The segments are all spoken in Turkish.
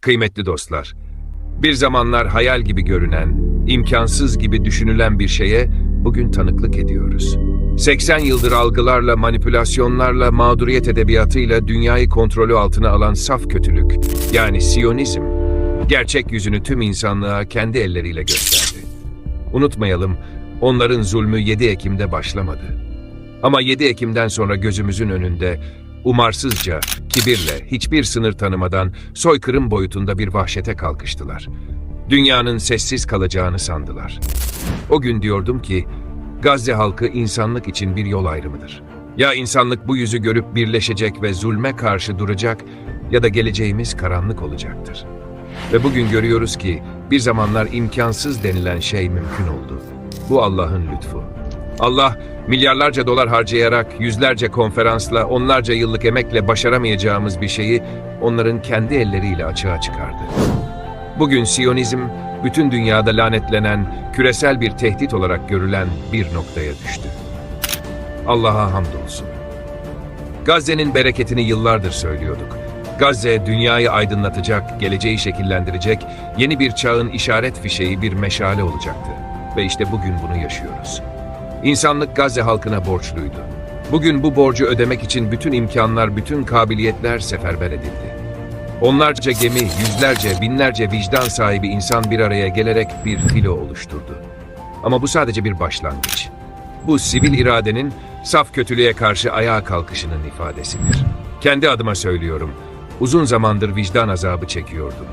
Kıymetli dostlar, bir zamanlar hayal gibi görünen, imkansız gibi düşünülen bir şeye bugün tanıklık ediyoruz. 80 yıldır algılarla, manipülasyonlarla, mağduriyet edebiyatıyla dünyayı kontrolü altına alan saf kötülük, yani Siyonizm, gerçek yüzünü tüm insanlığa kendi elleriyle gösterdi. Unutmayalım, onların zulmü 7 Ekim'de başlamadı. Ama 7 Ekim'den sonra gözümüzün önünde umarsızca, kibirle, hiçbir sınır tanımadan soykırım boyutunda bir vahşete kalkıştılar. Dünyanın sessiz kalacağını sandılar. O gün diyordum ki, Gazze halkı insanlık için bir yol ayrımıdır. Ya insanlık bu yüzü görüp birleşecek ve zulme karşı duracak ya da geleceğimiz karanlık olacaktır. Ve bugün görüyoruz ki bir zamanlar imkansız denilen şey mümkün oldu. Bu Allah'ın lütfu. Allah milyarlarca dolar harcayarak yüzlerce konferansla, onlarca yıllık emekle başaramayacağımız bir şeyi onların kendi elleriyle açığa çıkardı. Bugün Siyonizm bütün dünyada lanetlenen, küresel bir tehdit olarak görülen bir noktaya düştü. Allah'a hamdolsun. Gazze'nin bereketini yıllardır söylüyorduk. Gazze dünyayı aydınlatacak, geleceği şekillendirecek, yeni bir çağın işaret fişeği bir meşale olacaktı. Ve işte bugün bunu yaşıyoruz. İnsanlık Gazze halkına borçluydu. Bugün bu borcu ödemek için bütün imkanlar, bütün kabiliyetler seferber edildi. Onlarca gemi, yüzlerce, binlerce vicdan sahibi insan bir araya gelerek bir filo oluşturdu. Ama bu sadece bir başlangıç. Bu sivil iradenin saf kötülüğe karşı ayağa kalkışının ifadesidir. Kendi adıma söylüyorum, uzun zamandır vicdan azabı çekiyordum.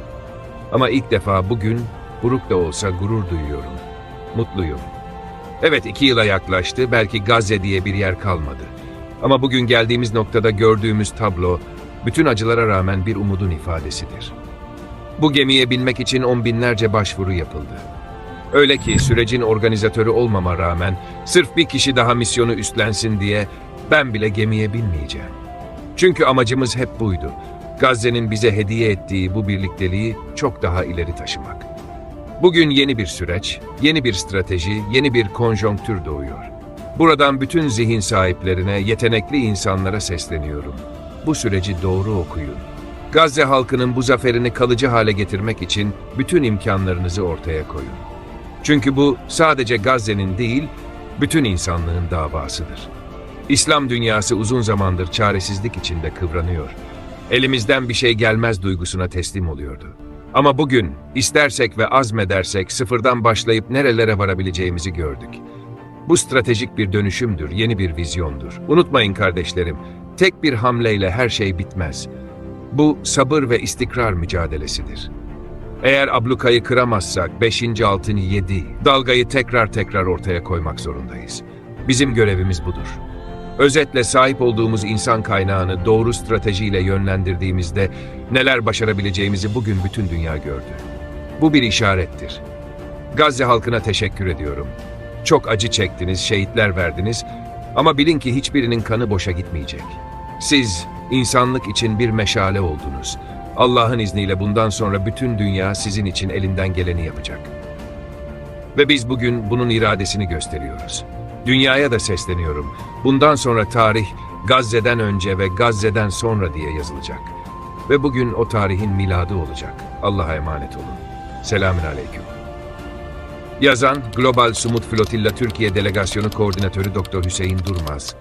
Ama ilk defa bugün buruk da olsa gurur duyuyorum. Mutluyum. Evet iki yıla yaklaştı, belki Gazze diye bir yer kalmadı. Ama bugün geldiğimiz noktada gördüğümüz tablo, bütün acılara rağmen bir umudun ifadesidir. Bu gemiye binmek için on binlerce başvuru yapıldı. Öyle ki sürecin organizatörü olmama rağmen sırf bir kişi daha misyonu üstlensin diye ben bile gemiye binmeyeceğim. Çünkü amacımız hep buydu. Gazze'nin bize hediye ettiği bu birlikteliği çok daha ileri taşımak. Bugün yeni bir süreç, yeni bir strateji, yeni bir konjonktür doğuyor. Buradan bütün zihin sahiplerine, yetenekli insanlara sesleniyorum. Bu süreci doğru okuyun. Gazze halkının bu zaferini kalıcı hale getirmek için bütün imkanlarınızı ortaya koyun. Çünkü bu sadece Gazze'nin değil, bütün insanlığın davasıdır. İslam dünyası uzun zamandır çaresizlik içinde kıvranıyor. Elimizden bir şey gelmez duygusuna teslim oluyordu. Ama bugün istersek ve azmedersek sıfırdan başlayıp nerelere varabileceğimizi gördük. Bu stratejik bir dönüşümdür, yeni bir vizyondur. Unutmayın kardeşlerim, tek bir hamleyle her şey bitmez. Bu sabır ve istikrar mücadelesidir. Eğer ablukayı kıramazsak 5. altın 7, dalgayı tekrar tekrar ortaya koymak zorundayız. Bizim görevimiz budur. Özetle sahip olduğumuz insan kaynağını doğru stratejiyle yönlendirdiğimizde neler başarabileceğimizi bugün bütün dünya gördü. Bu bir işarettir. Gazze halkına teşekkür ediyorum. Çok acı çektiniz, şehitler verdiniz ama bilin ki hiçbirinin kanı boşa gitmeyecek. Siz insanlık için bir meşale oldunuz. Allah'ın izniyle bundan sonra bütün dünya sizin için elinden geleni yapacak. Ve biz bugün bunun iradesini gösteriyoruz. Dünyaya da sesleniyorum. Bundan sonra tarih Gazze'den önce ve Gazze'den sonra diye yazılacak. Ve bugün o tarihin miladı olacak. Allah'a emanet olun. Selamün aleyküm. Yazan Global Sumut Flotilla Türkiye Delegasyonu Koordinatörü Doktor Hüseyin Durmaz.